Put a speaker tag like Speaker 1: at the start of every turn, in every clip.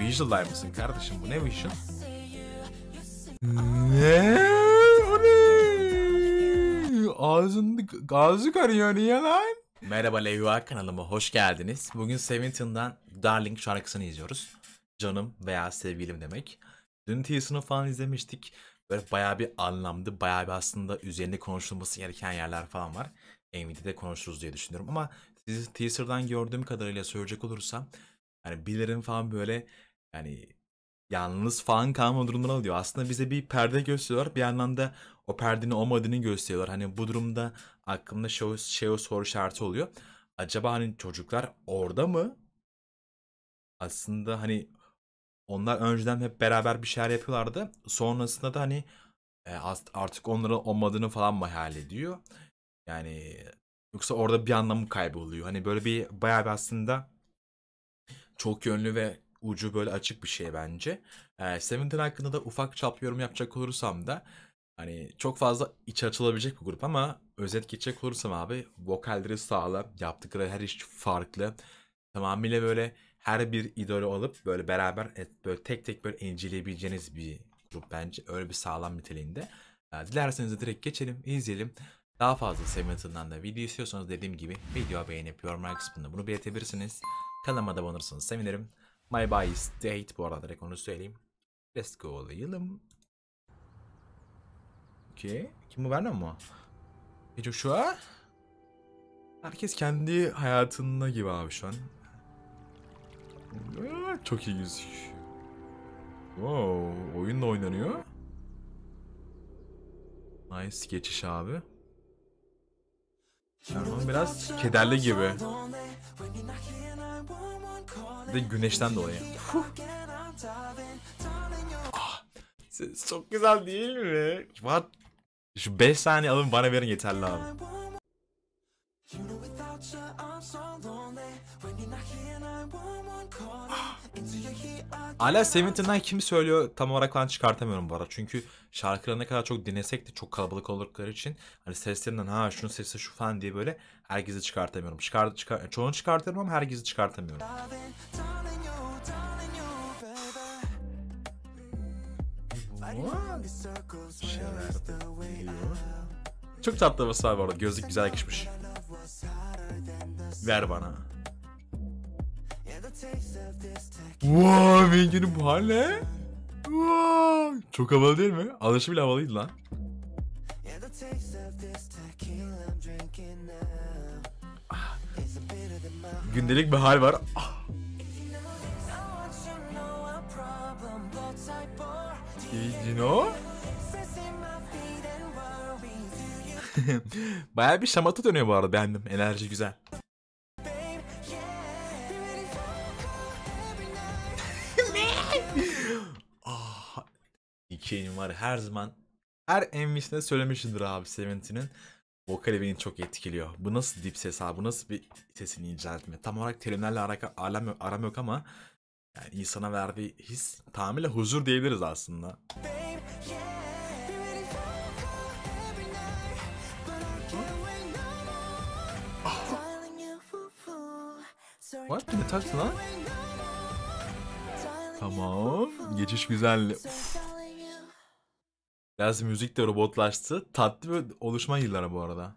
Speaker 1: Visualize mısın kardeşim? Bu ne Vision? Ne? O ne? Ağzında gazı karıyor niye lan? Merhaba Leyva kanalıma hoş geldiniz. Bugün Seventeen Darling şarkısını izliyoruz. Canım veya sevgilim demek. Dün teaser'ını falan izlemiştik. Böyle bayağı bir anlamlı, bayağı bir aslında üzerinde konuşulması gereken yerler falan var. Nvidia'da konuşuruz diye düşünüyorum ama teaser'dan gördüğüm kadarıyla söyleyecek olursam yani bilirim falan böyle yani yalnız falan kalma durumunu alıyor. Aslında bize bir perde gösteriyorlar. Bir yandan da o perdenin olmadığını gösteriyorlar. Hani bu durumda aklımda şey, şey o soru işareti oluyor. Acaba hani çocuklar orada mı? Aslında hani onlar önceden hep beraber bir şeyler yapıyorlardı. Sonrasında da hani e, artık onların olmadığını falan mı hayal ediyor? Yani yoksa orada bir anlamı kayboluyor. Hani böyle bir bayağı bir aslında çok yönlü ve ucu böyle açık bir şey bence. E, Seventeen hakkında da ufak çap yorum yapacak olursam da hani çok fazla iç açılabilecek bir grup ama özet geçecek olursam abi vokalleri sağlam, yaptıkları her iş farklı. Tamamıyla böyle her bir idolü alıp böyle beraber böyle tek tek böyle inceleyebileceğiniz bir grup bence. Öyle bir sağlam niteliğinde. E, dilerseniz de direkt geçelim, izleyelim. Daha fazla Seven'dan da video istiyorsanız dediğim gibi video beğenip yorumlar kısmında bunu belirtebilirsiniz. Kanalıma da abone sevinirim. My buy is date bu arada direkt onu söyleyeyim. Let's go olayalım. Okay. Kim bu Vernon mu? E Joshua? Herkes kendi hayatında gibi abi şu an. Çok iyi gözüküyor. Wow, oyun da oynanıyor. Nice geçiş abi. Erman biraz kederli gibi. De güneşten dolayı. ah, ses çok güzel değil mi? What? Şu 5 saniye alın bana verin yeterli abi. Hala Seventeen'den kim söylüyor tam olarak ben çıkartamıyorum bu arada. Çünkü şarkıları ne kadar çok dinlesek de çok kalabalık oldukları için hani seslerinden ha şunun sesi şu falan diye böyle herkesi çıkartamıyorum. Çıkar, çıkar, çoğunu çıkartıyorum ama herkesi çıkartamıyorum. Çok tatlı bir var bu arada. Gözlük güzel yakışmış. Ver bana. Wow, Wengen'in bu hal ne? Wow, çok havalı değil mi? Alışı bile havalıydı lan. Ah. Gündelik bir hal var. Ah. Cino? Baya bir şamata dönüyor bu arada beğendim. Enerji güzel. ah, Ike'nin var her zaman her MV'sinde söylemişimdir abi Seventeen'in. Vokali beni çok etkiliyor. Bu nasıl dip ses abi? Bu nasıl bir sesini inceltme? Tam olarak terimlerle alaka, aram, aram yok ama yani insana verdiği his tamamıyla huzur diyebiliriz aslında. What? Ne taktı lan? Tamam. Geçiş güzel. Biraz müzik de robotlaştı. Tatlı bir oluşma yıllara bu arada.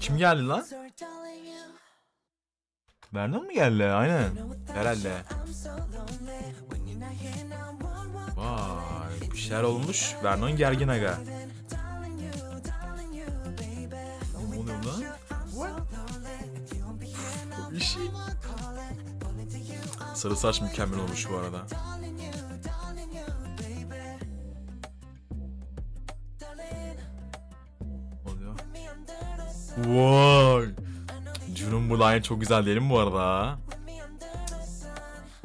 Speaker 1: Kim geldi lan? Vernon mu geldi? Aynen. Herhalde. Vay bir şeyler olmuş. Vernon gergin aga. Ne oluyor lan? Bir şey. Sarı saç mükemmel olmuş bu arada. Oluyor. Vay. Jun'un bu line çok güzel değil mi bu arada?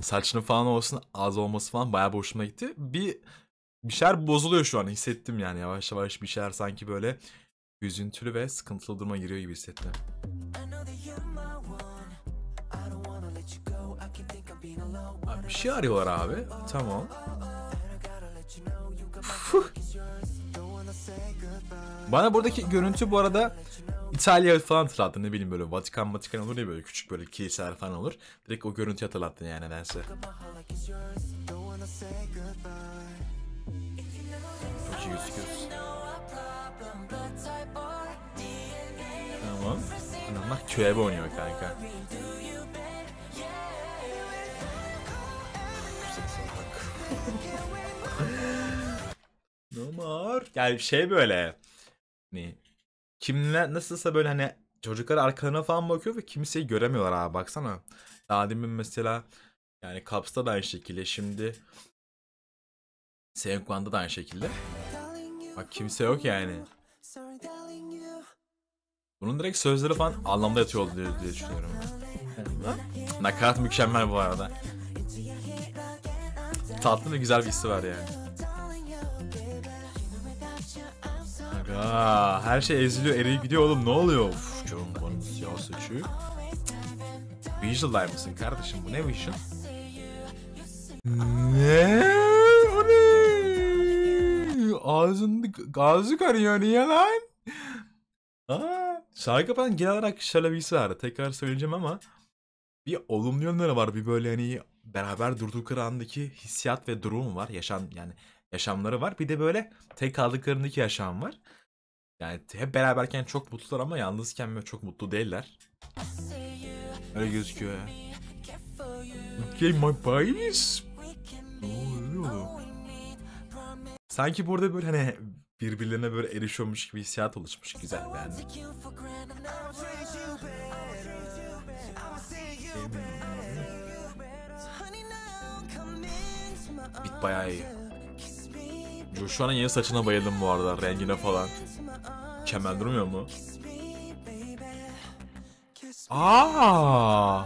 Speaker 1: Saçının falan olsun az olması falan bayağı hoşuma gitti. Bir bir şeyler bozuluyor şu an hissettim yani yavaş yavaş bir şeyler sanki böyle üzüntülü ve sıkıntılı duruma giriyor gibi hissettim. Şey arıyorlar abi. Tamam. Bana buradaki görüntü bu arada İtalya falan hatırlattı ne bileyim böyle Vatikan Vatikan olur ya böyle küçük böyle kiliseler falan olur. Direkt o görüntü hatırlattı yani nedense. Çok iyi gözüküyoruz. Tamam. Adamlar köye oynuyor kanka. Yani şey böyle. Hani kimler nasılsa böyle hani çocuklar arkalarına falan bakıyor ve kimseyi göremiyorlar abi baksana. Daha demin mesela yani Cups'ta da aynı şekilde şimdi Senkwan'da da aynı şekilde. Bak kimse yok yani. Bunun direkt sözleri falan anlamda yatıyor diye, diye düşünüyorum. Nakarat mükemmel bu arada. Tatlı ve güzel bir hissi var yani. Aga, her şey eziliyor, eriyip gidiyor oğlum. Ne oluyor? Uf, bana siyah saçı. Visual mısın kardeşim? Bu ne Vision? Ne? O ne? Ağzında ağzı karıyor niye lan? Aa, şarkı falan genel olarak his var. Tekrar söyleyeceğim ama bir olumlu yönleri var. Bir böyle hani beraber durdukları andaki hissiyat ve durum var. Yaşam yani yaşamları var. Bir de böyle tek kaldıklarındaki yaşam var. Yani hep beraberken çok mutlular ama yalnızken böyle çok mutlu değiller. Öyle gözüküyor ya. Okay my oğlum? Sanki burada böyle hani birbirlerine böyle erişiyormuş gibi hissiyat oluşmuş. Güzel beğendim. Bit bayağı iyi. Joshua'nın yeni saçına bayıldım bu arada. Rengine falan. Mükemmel durmuyor mu? Aa!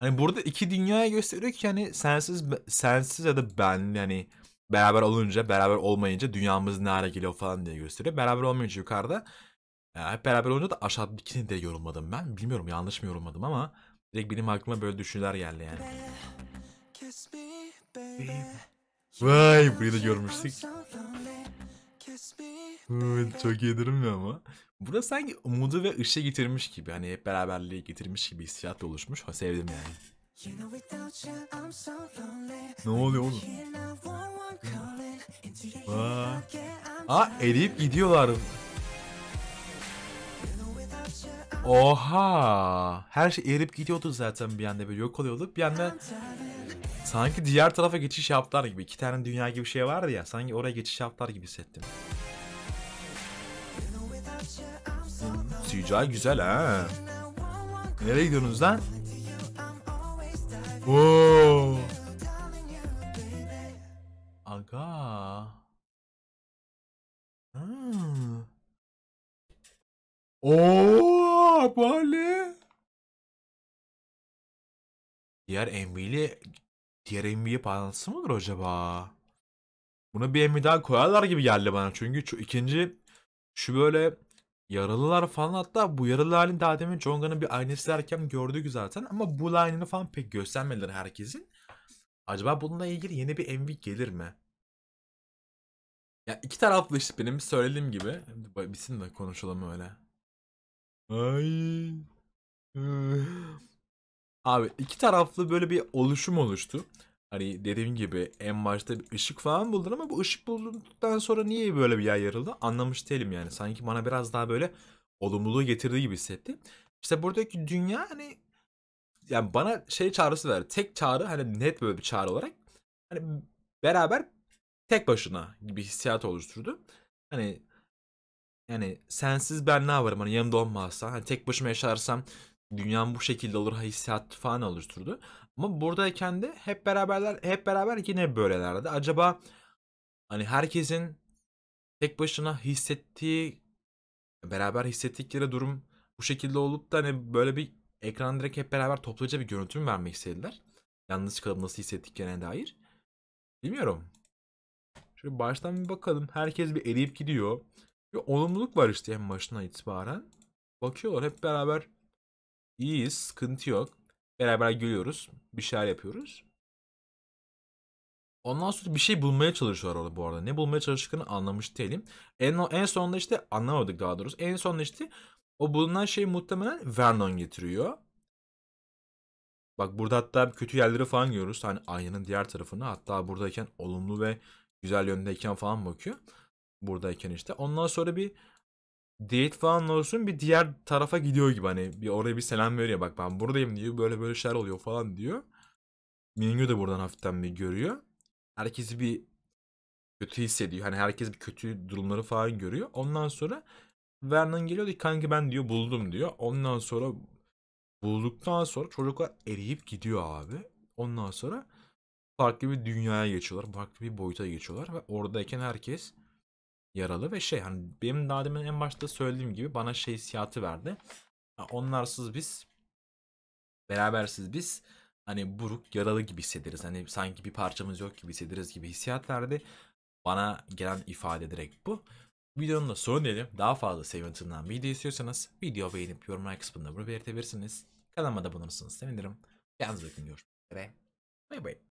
Speaker 1: Hani burada iki dünyaya gösteriyor ki hani sensiz sensiz ya da ben yani beraber olunca beraber olmayınca dünyamız ne hale geliyor falan diye gösteriyor. Beraber olmayınca yukarıda yani hep beraber olunca da aşağıdakini de yorumladım ben. Bilmiyorum yanlış mı yorumladım ama direkt benim aklıma böyle düşünceler geldi yani. Vay burayı da görmüştük. Çok iyi durmuyor ama. Burada sanki umudu ve ışığı getirmiş gibi. Hani hep beraberliği getirmiş gibi hissiyat oluşmuş. Ha, sevdim yani. Ne oluyor oğlum? Aa, Aa eriyip gidiyorlar. Oha! Her şey erip gidiyordu zaten bir anda böyle yok oluyordu. Bir anda sanki diğer tarafa geçiş yaptılar gibi. İki tane dünya gibi bir şey vardı ya. Sanki oraya geçiş yaptılar gibi hissettim. CGI güzel ha. Nereye gidiyorsunuz lan? Oo. Aga. Hmm. Oo, böyle. Diğer NBA'li diğer NBA bağlantısı mıdır acaba? Buna bir NBA koyarlar gibi geldi bana. Çünkü şu ikinci şu böyle yaralılar falan hatta bu yaralı halini daha demin Jonga'nın bir aynası derken gördük zaten ama bu line'ını falan pek göstermediler herkesin. Acaba bununla ilgili yeni bir MV gelir mi? Ya iki taraflı işte benim söylediğim gibi. Bitsin de konuşalım öyle. Ay. Abi iki taraflı böyle bir oluşum oluştu. Hani dediğim gibi en başta bir ışık falan buldun ama bu ışık bulduktan sonra niye böyle bir yer yarıldı anlamış değilim yani. Sanki bana biraz daha böyle olumluluğu getirdiği gibi hissettim. İşte buradaki dünya hani yani bana şey çağrısı verdi. Tek çağrı hani net böyle bir çağrı olarak hani beraber tek başına gibi hissiyat oluşturdu. Hani yani sensiz ben ne yaparım hani yanımda olmazsa hani tek başıma yaşarsam dünyam bu şekilde olur hissiyat falan oluşturdu. Ama buradayken de hep beraberler hep beraber yine böylelerdi. Acaba hani herkesin tek başına hissettiği beraber hissettikleri durum bu şekilde olup da hani böyle bir ekran direkt hep beraber topluca bir görüntü mü vermek istediler? Yalnız kalıp nasıl hissettiklerine dair. Bilmiyorum. Şöyle baştan bir bakalım. Herkes bir eriyip gidiyor. Bir olumluluk var işte en başına itibaren. Bakıyorlar hep beraber iyiyiz. Sıkıntı yok. Beraber gülüyoruz. Bir şeyler yapıyoruz. Ondan sonra bir şey bulmaya çalışıyorlar orada bu arada. Ne bulmaya çalıştıklarını anlamış değilim. En, en sonunda işte anlamadık daha doğrusu. En sonunda işte o bulunan şey muhtemelen Vernon getiriyor. Bak burada hatta kötü yerleri falan görüyoruz. Hani aynanın diğer tarafına. Hatta buradayken olumlu ve güzel yöndeyken falan bakıyor. Buradayken işte. Ondan sonra bir date falan olsun bir diğer tarafa gidiyor gibi hani bir oraya bir selam veriyor bak ben buradayım diyor böyle böyle şeyler oluyor falan diyor. Mingyu da buradan hafiften bir görüyor. Herkesi bir kötü hissediyor. Hani herkes bir kötü durumları falan görüyor. Ondan sonra Vernon geliyor diyor kanki ben diyor buldum diyor. Ondan sonra bulduktan sonra çocuklar eriyip gidiyor abi. Ondan sonra farklı bir dünyaya geçiyorlar. Farklı bir boyuta geçiyorlar ve oradayken herkes yaralı ve şey hani benim daha demin en başta söylediğim gibi bana şey hissiyatı verdi. Onlarsız biz berabersiz biz hani buruk yaralı gibi hissederiz. Hani sanki bir parçamız yok gibi hissederiz gibi hissiyat verdi. Bana gelen ifade direkt bu. Videonun da sonu diyelim. Daha fazla Seven'ından video istiyorsanız video beğenip yorumlar kısmında bunu belirtebilirsiniz. Kanalıma da bulunursanız sevinirim. Yalnız bakın görüşmek üzere. Bay bay.